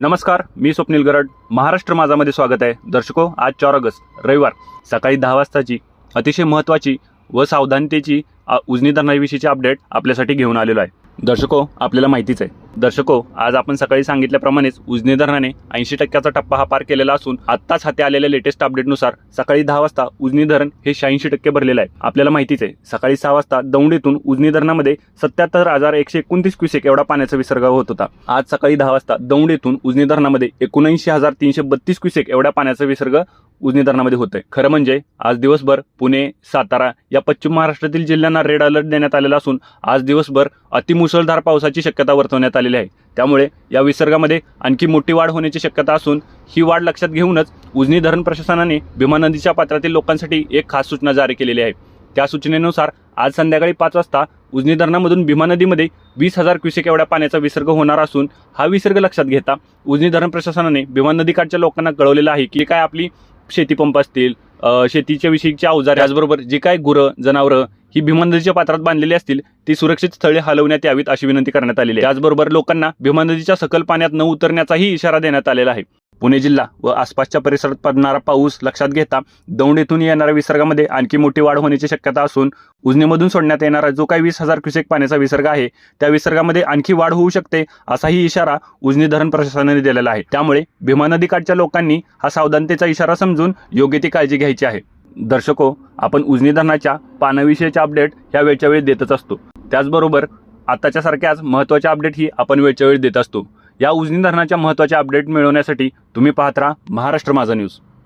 नमस्कार मी स्वप्नील गरड. महाराष्ट्र माझामध्ये स्वागत आहे. दर्शको आज चार ऑगस्ट रविवार सकाळी दहा वाजताची अतिशय महत्त्वाची व सावधानतेची आ, उजनी धरणाविषयीची अपडेट आपल्यासाठी घेऊन आलेलो आहे. दर्शको आपल्याला माहितीच आहे. दर्शको आज आपण सकाळी सांगितल्याप्रमाणेच उजनी धरणाने ऐंशी टक्क्याचा टप्पा हा पार केलेला असून आत्ताच हाती आलेल्या लेटेस्ट अपडेटनुसार सकाळी दहा वाजता उजनी धरण हे शहाऐंशी टक्के भरलेलं आहे. आपल्याला माहितीच आहे सकाळी सहा वाजता दौंडीतून उजनी धरणामध्ये सत्याहत्तर हजार एकशे एकोणतीस क्युसेक एवढा पाण्याचा विसर्ग होत होता. आज सकाळी दहा वाजता दौंडीतून उजनी धरणामध्ये एकोणऐंशी हजार तीनशे बत्तीस क्युसेक एवढ्या पाण्याचा विसर्ग उजनी धरणामध्ये होत आहे खरं म्हणजे आज दिवसभर पुणे सातारा या पश्चिम महाराष्ट्रातील जिल्ह्यांना रेड अलर्ट देण्यात आलेला असून आज दिवसभर अतिमुसळधार पावसाची शक्यता वर्तवण्यात आलेली आहे. त्यामुळे या विसर्गामध्ये आणखी मोठी वाढ होण्याची शक्यता असून ही वाढ लक्षात घेऊनच उजनी धरण प्रशासनाने भीमा नदीच्या पात्रातील लोकांसाठी एक खास सूचना जारी केलेली आहे. त्या सूचनेनुसार आज संध्याकाळी पाच वाजता उजनी धरणामधून भीमा नदीमध्ये वीस हजार क्युसेक एवढ्या पाण्याचा विसर्ग होणार असून हा विसर्ग लक्षात घेता उजनी धरण प्रशासनाने भीमा नदीकाठच्या लोकांना कळवलेलं आहे की काय आपली शेतीपंप असतील शेतीच्या विषयीची अवजारे त्याचबरोबर जी काय गुरं जनावरं ही भीमा नदीच्या पात्रात बांधलेली असतील ती सुरक्षित स्थळे हलवण्यात यावीत अशी विनंती करण्यात आलेली आहे. त्याचबरोबर लोकांना भीमा नदीच्या सखल पाण्यात न उतरण्याचाही इशारा देण्यात आलेला आहे. पुणे जिल्हा व आसपासच्या परिसरात पडणारा पाऊस लक्षात घेता दौंड येथून येणाऱ्या विसर्गामध्ये आणखी मोठी वाढ होण्याची शक्यता असून उजनीमधून सोडण्यात येणारा जो काही वीस हजार क्युसेक पाण्याचा विसर्ग आहे त्या विसर्गामध्ये आणखी वाढ होऊ शकते असाही इशारा उजनी धरण प्रशासनाने दिलेला आहे. त्यामुळे भीमा नदीकाठच्या लोकांनी हा सावधानतेचा इशारा समजून योग्य ती काळजी घ्यायची आहे. दर्शको आपण उजनी धरणाच्या पाण्याविषयीच्या अपडेट ह्या वेळच्या वेळी देतच असतो. त्याचबरोबर आताच्या सारख्याच महत्त्वाच्या अपडेट ही आपण वेळच्या वेळी देत असतो. या उजनी धरणाच्या महत्त्वाच्या अपडेट मिळवण्यासाठी तुम्ही पाहत राहा महाराष्ट्र माझा न्यूज